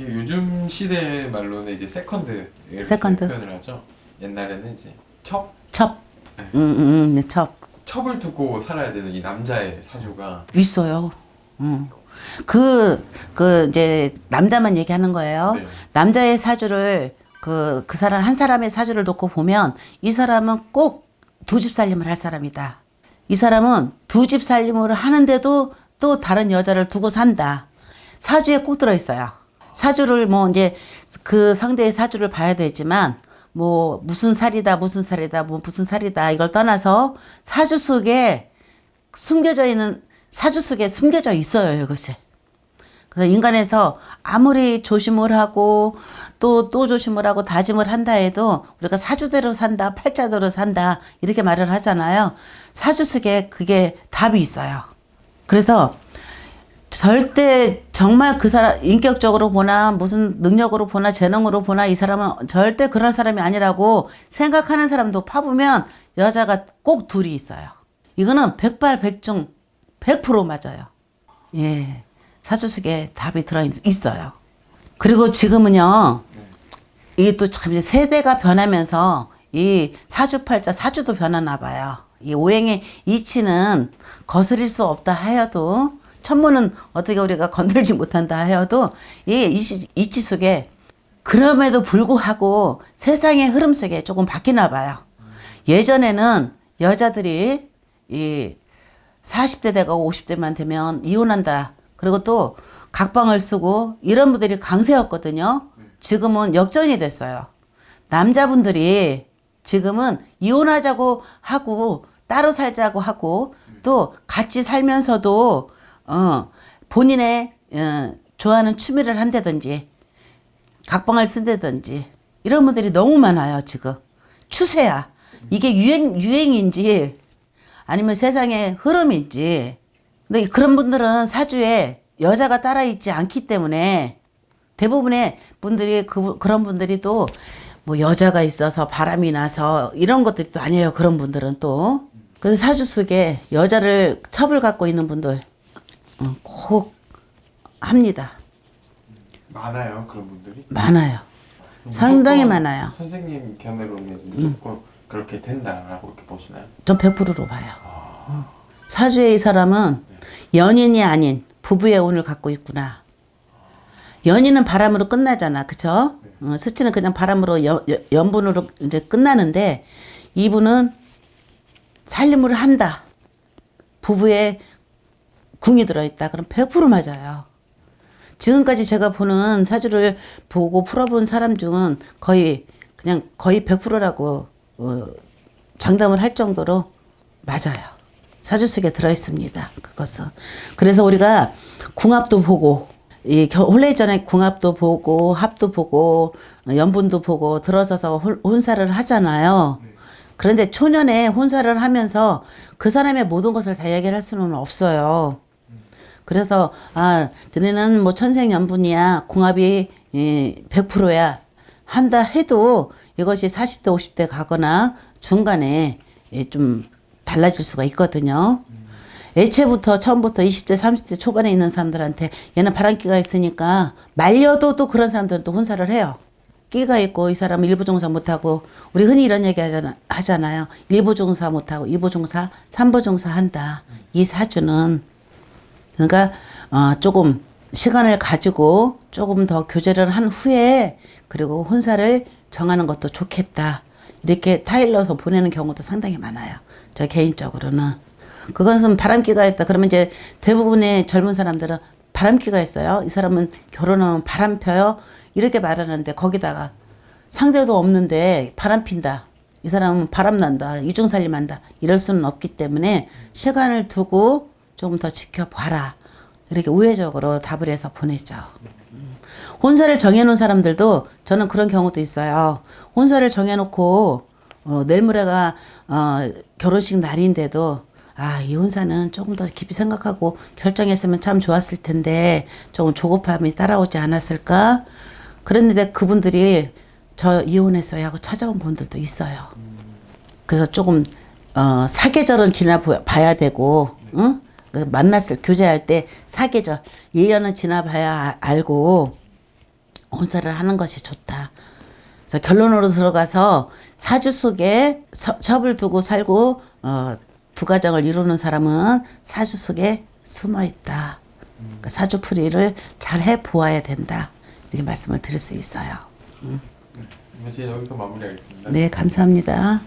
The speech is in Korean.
요즘 시대 말로는 이제 세컨드 세컨드. 표현을 하죠. 옛날에는 이제 첩 첩. 네. 음, 음, 음, 첩. 첩을 두고 살아야 되는 이 남자의 사주가 있어요. 음. 그, 그, 이제, 남자만 얘기하는 거예요. 네. 남자의 사주를, 그, 그 사람, 한 사람의 사주를 놓고 보면, 이 사람은 꼭 두 집 살림을 할 사람이다. 이 사람은 두 집 살림을 하는데도 또 다른 여자를 두고 산다. 사주에 꼭 들어있어요. 사주를 뭐 이제 그 상대의 사주를 봐야 되지만, 뭐 무슨 살이다, 무슨 살이다, 뭐 무슨 살이다, 이걸 떠나서 사주 속에 숨겨져 있는 사주 속에 숨겨져 있어요 이것이. 그래서 인간에서 아무리 조심을 하고 또또 조심을 하고 다짐을 한다 해도 우리가 사주대로 산다, 팔자대로 산다 이렇게 말을 하잖아요. 사주 속에 그게 답이 있어요. 그래서 절대 정말 그 사람 인격적으로 보나 무슨 능력으로 보나 재능으로 보나 이 사람은 절대 그런 사람이 아니라고 생각하는 사람도 파보면 여자가 꼭 둘이 있어요. 이거는 백발백중 100% 맞아요. 예. 사주 속에 답이 들어 있- 있어요. 그리고 지금은요. 이게 또 참 이제 세대가 변하면서 이 사주팔자 사주도 변하나 봐요. 이 오행의 이치는 거스릴 수 없다 하여도 천문은 어떻게 우리가 건들지 못한다 하여도 이 이치, 이치 속에 그럼에도 불구하고 세상의 흐름 속에 조금 바뀌나 봐요. 예전에는 여자들이 이 40대 되고 50대만 되면 이혼한다. 그리고 또 각방을 쓰고 이런 분들이 강세였거든요. 지금은 역전이 됐어요. 남자분들이 지금은 이혼하자고 하고 따로 살자고 하고 또 같이 살면서도 어 본인의 어, 좋아하는 취미를 한다든지 각방을 쓴다든지 이런 분들이 너무 많아요 지금. 추세야. 이게 유행 유행인지 아니면 세상의 흐름인지. 근데 그런 분들은 사주에 여자가 따라 있지 않기 때문에 대부분의 분들이 그 그런 분들이 또 뭐 여자가 있어서 바람이 나서 이런 것들이 또 아니에요 그런 분들은 또. 그래서 사주 속에 여자를 첩을 갖고 있는 분들. 어, 꼭 합니다 많아요 그런 분들이. 많아요 상당히 많아요. 선생님 견해로는 무조건 그렇게 된다라고 이렇게 보시나요? 전 100%로 봐요. 어. 사주의 이 사람은 연인이 아닌 부부의 운을 갖고 있구나. 연인은 바람으로 끝나잖아. 그쵸? 어, 스치는 그냥 바람으로 연, 연- 연분으로 이제 끝나는데 이분은 살림을 한다. 부부의 궁이 들어있다. 그럼 100% 맞아요. 지금까지 제가 보는 사주를 보고 풀어본 사람 중은 거의 그냥 거의 100%라고 어, 장담을 할 정도로 맞아요. 사주 속에 들어 있습니다. 그것은. 그래서 우리가 궁합도 보고 이 겨- 혼례 전에 궁합도 보고 합도 보고 어, 연분도 보고 들어서서 혼- 혼사를 하잖아요. 그런데 초년에 혼사를 하면서 그 사람의 모든 것을 다 얘기할 수는 없어요. 그래서 아 너네는 뭐 천생연분이야 궁합이 예, 100%야 한다 해도 이것이 40대 50대 가거나 중간에 예, 좀 달라질 수가 있거든요. 애초부터 처음부터 20대 30대 초반에 있는 사람들한테 얘는 바람기가 있으니까 말려도 또 그런 사람들은 또 혼사를 해요. 끼가 있고 이 사람은 일부 종사 못하고 우리 흔히 이런 얘기 하잖아, 하잖아요. 일부 종사 못하고 이부 종사, 삼부 종사 한다. 이 사주는 그러니까 어, 조금 시간을 가지고 조금 더 교제를 한 후에 그리고 혼사를 정하는 것도 좋겠다. 이렇게 타일러서 보내는 경우도 상당히 많아요. 저 개인적으로는. 그것은 바람기가 있다. 그러면 이제 대부분의 젊은 사람들은 바람기가 있어요. 이 사람은 결혼하면 바람 펴요. 이렇게 말하는데 거기다가 상대도 없는데 바람 핀다. 이 사람은 바람 난다. 이중살림 한다. 이럴 수는 없기 때문에 시간을 두고 조금 더 지켜봐라. 이렇게 우회적으로 답을 해서 보내죠. 음. 혼사를 정해놓은 사람들도 저는 그런 경우도 있어요. 혼사를 정해놓고 어, 내일 모레가 어, 결혼식 날인데도 아, 이 혼사는 조금 더 깊이 생각하고 결정했으면 참 좋았을 텐데 조금 조급함이 따라오지 않았을까? 그랬는데 그분들이 저 이혼했어요 하고 찾아온 분들도 있어요. 그래서 조금 어, 사계절은 지나 봐야 되고, 응? 만났을 교제할 때 사계절 1년은 지나봐야 아- 알고 혼사를 하는 것이 좋다. 그래서 결론으로 들어가서 사주 속에 첩- 첩을 두고 살고 어, 두 가정을 이루는 사람은 사주 속에 숨어 있다. 그러니까 사주풀이를 잘 해 보아야 된다. 이렇게 말씀을 드릴 수 있어요. 이제 여기서 마무리하겠습니다. 네, 감사합니다.